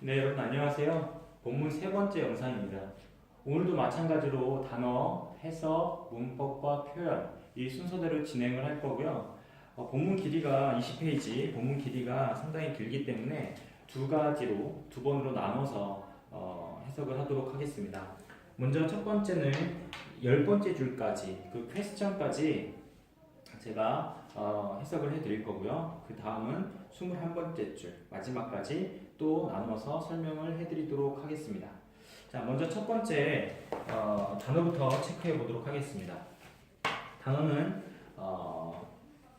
네, 여러분 안녕하세요. 본문 세 번째 영상입니다. 오늘도 마찬가지로 단어, 해석, 문법과 표현 이 순서대로 진행을 할 거고요. 어, 본문 길이가 20페이지, 본문 길이가 상당히 길기 때문에 두 가지로 두 번으로 나눠서 어, 해석을 하도록 하겠습니다. 먼저 첫 번째는 열 번째 줄까지 그 퀘스천까지 제가 어, 해석을 해드릴 거고요. 그 다음은 21번째 줄 마지막까지 또 나눠서 설명을 해드리도록 하겠습니다. 자, 먼저 첫 번째 어, 단어부터 체크해 보도록 하겠습니다. 단어는 어,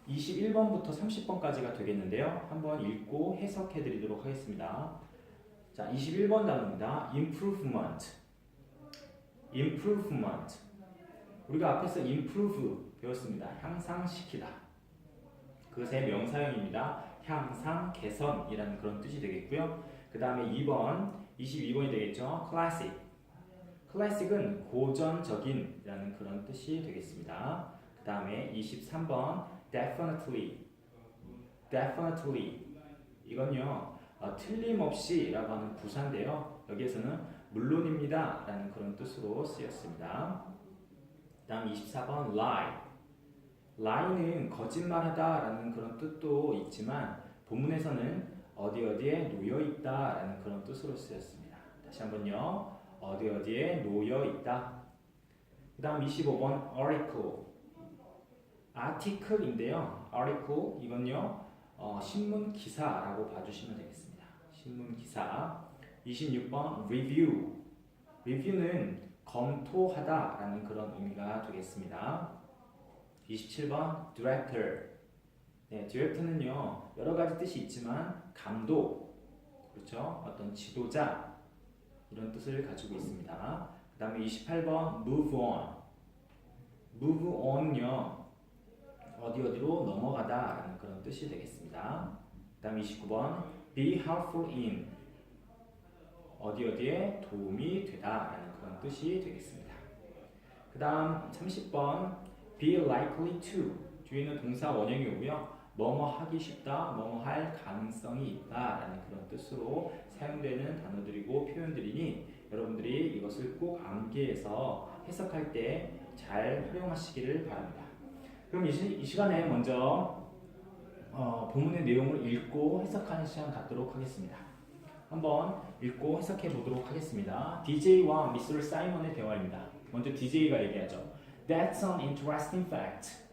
21번부터 30번까지가 되겠는데요. 한번 읽고 해석해 드리도록 하겠습니다. 자, 21번 단어입니다. improvement. improvement. 우리가 앞에서 improve 배웠습니다. 향상시키다. 그것의 명사형입니다. 향상, 개선이라는 그런 뜻이 되겠고요. 그 다음에 2번, 22번이 되겠죠. classic. classic은 고전적인 이라는 그런 뜻이 되겠습니다. 그 다음에 23번, definitely. definitely. 이건요, 어, 틀림없이 라고 하는 부사인데요. 여기에서는 물론입니다. 라는 그런 뜻으로 쓰였습니다. 그 다음 24번, lie. Lie는 거짓말하다라는 그런 뜻도 있지만 본문에서는 어디 어디에 놓여 있다라는 그런 뜻으로 쓰였습니다. 다시 한번요. 어디 어디에 놓여 있다. 그 다음 25번 article. article인데요. article 이건요. 어, 신문 기사라고 봐주시면 되겠습니다. 신문 기사. 26번 review. review는 검토하다라는 그런 의미가 되겠습니다. 27번 director. 네, 디렉터는요 여러 가지 뜻이 있지만 감독, 그렇죠? 어떤 지도자 이런 뜻을 가지고 있습니다. 그 다음에 28번 move on. move on요 어디 어디로 넘어가다라는 그런 뜻이 되겠습니다. 그 다음 29번 be helpful in 어디 어디에 도움이 되다라는 그런 뜻이 되겠습니다. 그 다음 30번 be likely to 뒤에는 동사 원형이 오고요. 뭐뭐 하기 쉽다, 뭐뭐 할 가능성이 있다 라는 그런 뜻으로 사용되는 단어들이고 표현들이니 여러분들이 이것을 꼭 암기해서 해석할 때 잘 활용하시기를 바랍니다. 그럼 이, 시, 이 시간에 먼저 어, 본문의 내용을 읽고 해석하는 시간 갖도록 하겠습니다. 한번 읽고 해석해 보도록 하겠습니다. DJ와 미스터 사이먼의 대화입니다. 먼저 DJ가 얘기하죠. That's an interesting fact.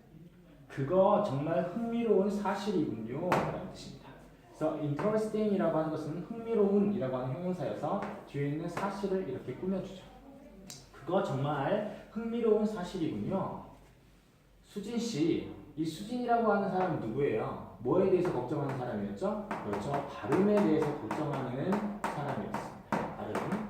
그거 정말 흥미로운 사실이군요. 라는 뜻입니다. 그래서 interesting이라고 하는 것은 흥미로운이라고 하는 형용사여서 뒤에 있는 사실을 이렇게 꾸며주죠. 그거 정말 흥미로운 사실이군요. 수진 씨, 이 수진이라고 하는 사람은 누구예요? 뭐에 대해서 걱정하는 사람이었죠? 그렇죠. 발음에 대해서 걱정하는 사람이었습니다. 발음.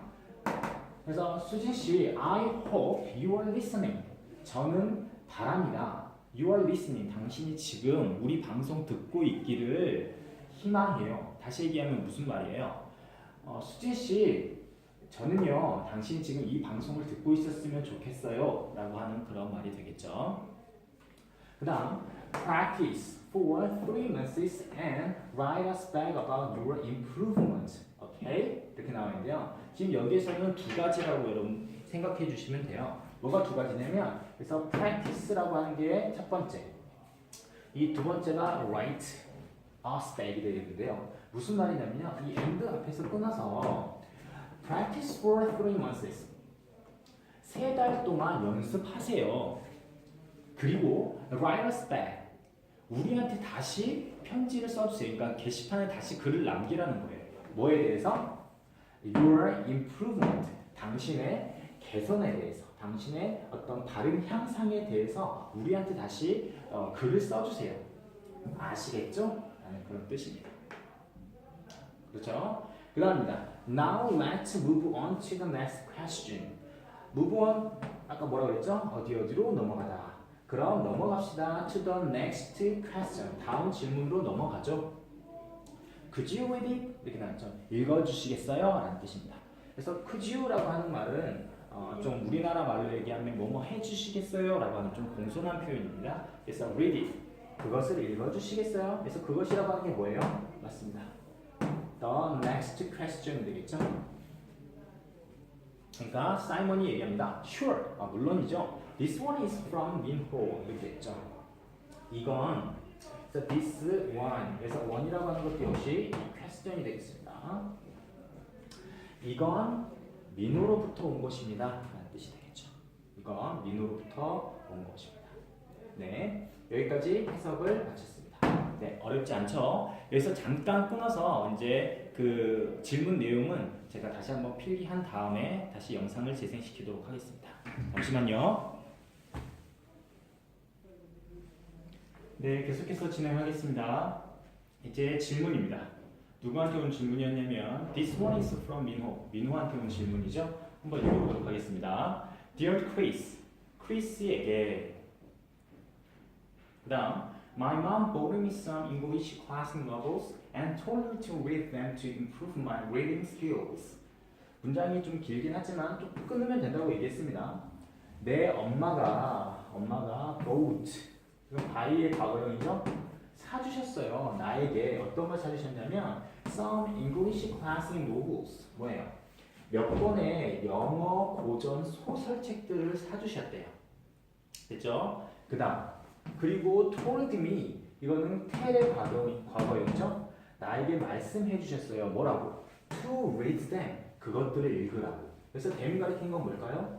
그래서 수진 씨, I hope you are listening. 저는 바랍니다. You are listening. 당신이 지금 우리 방송 듣고 있기를 희망해요. 다시 얘기하면 무슨 말이에요? 어, 수진 씨, 저는요, 당신이 지금 이 방송을 듣고 있었으면 좋겠어요. 라고 하는 그런 말이 되겠죠. 그 다음, practice for three months and write us back about your improvement. 오케이? 이렇게 나와 있는데요. 지금 여기에서는 두 가지라고 여러분 생각해 주시면 돼요. 뭐가 두 가지냐면, 그래서 practice라고 하는 게 첫 번째. 이 두 번째가 write us back이 되겠는데요. 무슨 말이냐면요. 이 and 앞에서 끊어서 practice for three months. 세 달 동안 연습하세요. 그리고 write us back. 우리한테 다시 편지를 써주세요. 그러니까 게시판에 다시 글을 남기라는 거예요. 뭐에 대해서? Your improvement. 당신의 개선에 대해서, 당신의 어떤 발음 향상에 대해서 우리한테 다시 어, 글을 써주세요. 아시겠죠? 라는 그런 뜻입니다. 그렇죠? 그 다음입니다. Now let's move on to the next question. Move on, 아까 뭐라고 그랬죠? 어디 어디로 넘어가다. 그럼 넘어갑시다. To the next question. 다음 질문으로 넘어가죠. Could you read it? 이렇게 나왔죠. 읽어주시겠어요? 라는 뜻입니다. 그래서 could you라고 하는 말은 어, 좀 우리나라 말로 얘기하면 뭐뭐 해주시겠어요? 라고 하는 좀 공손한 표현입니다. 그래서 read it. 그것을 읽어주시겠어요? 그래서 그것이라고 하는 게 뭐예요? 맞습니다. the next question 되겠죠? 그러니까 사이먼이 얘기합니다. Sure, 아, 물론이죠. This one is from Minho 이렇게 했죠. 이건 그래서 this one 그래서 one이라고 하는 것도 역시 question이 되겠습니다. 이건 민호로부터 온 것입니다. 라는 뜻이 되겠죠. 이건 민호로부터 온 것입니다. 네, 여기까지 해석을 마쳤습니다. 네, 어렵지 않죠? 여기서 잠깐 끊어서 이제 그 질문 내용은 제가 다시 한번 필기한 다음에 다시 영상을 재생시키도록 하겠습니다. 잠시만요. 네, 계속해서 진행하겠습니다. 이제 질문입니다. 누구한테 온 질문이었냐면 This one is from 민호. 민호한테 온 질문이죠. 한번 읽어보도록 하겠습니다. Dear Chris, 크리스에게 그 다음 My mom bought me some English classic novels and told me to read them to improve my reading skills. 문장이 좀 길긴 하지만 좀 끊으면 된다고 얘기했습니다. 내 엄마가 엄마가 bought 이건 buy의 과거형이죠. 사주셨어요. 나에게 어떤 걸 사주셨냐면 some English classic novels 뭐예요? 몇 권의 영어 고전 소설책들을 사주셨대요. 됐죠? 그 다음 그리고 told me 이거는 과거, 과거였죠? 나에게 말씀해 주셨어요. 뭐라고? to read them 그것들을 읽으라고. 그래서 them 가리킨 건 뭘까요?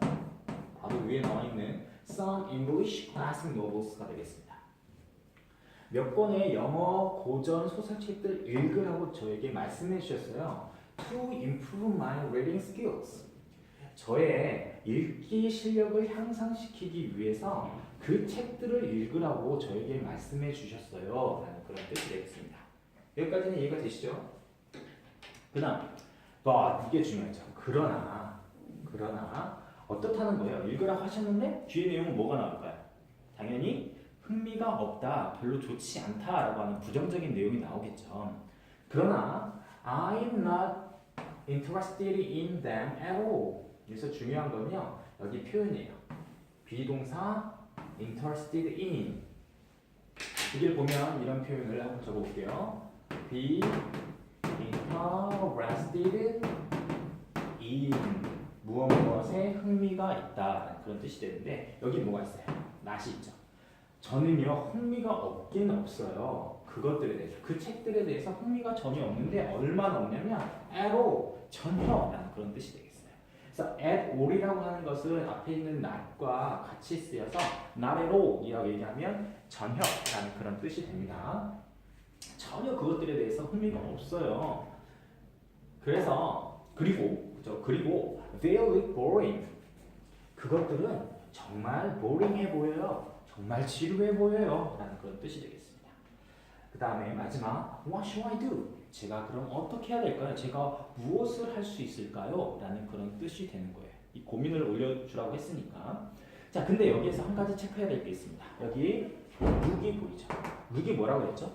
바로 위에 나와 있는 some English classic novels가 되겠습니다. 몇 권의 영어 고전 소설책들 읽으라고 저에게 말씀해 주셨어요. To improve my reading skills. 저의 읽기 실력을 향상시키기 위해서 그 책들을 읽으라고 저에게 말씀해 주셨어요. 라는 그런 뜻이 되겠습니다. 여기까지는 이해가 되시죠? 그 다음, but 이게 중요하죠. 그러나, 그러나, 어떻다는 거예요? 읽으라고 하셨는데 뒤에 내용은 뭐가 나올까요? 당연히 흥미가 없다, 별로 좋지 않다라고 하는 부정적인 내용이 나오겠죠. 그러나 I'm not interested in them at all. 여기서 중요한 건요. 여기 표현이에요. 비동사 interested in. 여기를 보면 이런 표현을 한번 적어볼게요. be interested in 무엇 무엇에 흥미가 있다 그런 뜻이 되는데 여기 뭐가 있어요? 낫이 있죠. 저는요 흥미가 없긴 없어요. 그것들에 대해서 그 책들에 대해서 흥미가 전혀 없는데 얼마나 없냐면 at all 전혀라는 그런 뜻이 되겠어요. 그래서 at all이라고 하는 것은 앞에 있는 not과 같이 쓰여서 not at all이라고 얘기하면 전혀라는 그런 뜻이 됩니다. 전혀 그것들에 대해서 흥미가 없어요. 그래서 그리고 그죠? 그리고 very boring 그것들은 정말 boring해 보여요. 정말 지루해 보여요. 라는 그런 뜻이 되겠습니다. 그 다음에 마지막 What should I do? 제가 그럼 어떻게 해야 될까요? 제가 무엇을 할 수 있을까요? 라는 그런 뜻이 되는 거예요. 이 고민을 올려주라고 했으니까. 자, 근데 여기에서 한 가지 체크해야 될 게 있습니다. 여기 룩이 보이죠? 룩이 뭐라고 했죠?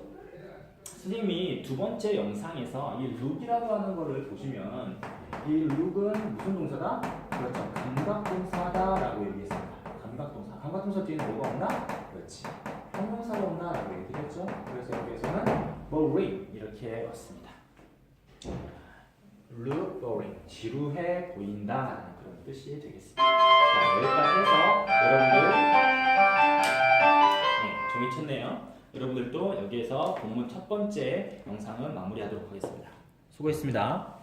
선생님이 두 번째 영상에서 이 룩이라고 하는 거를 보시면 이 룩은 무슨 동사다? 그렇죠. 감각 동사다라고 얘기했습니다. 감각동사. 감각동사 뒤에는 뭐가 없나? 그렇지. 형용사가 없나 라고 얘기했죠. 그래서 여기에서는 boring 이렇게 왔습니다. look boring 지루해 보인다 라는 그런 뜻이 되겠습니다. 자 여기까지 해서 여러분들 네 종이 쳤네요. 여러분들도 여기에서 본문 첫 번째 영상은 마무리하도록 하겠습니다. 수고했습니다.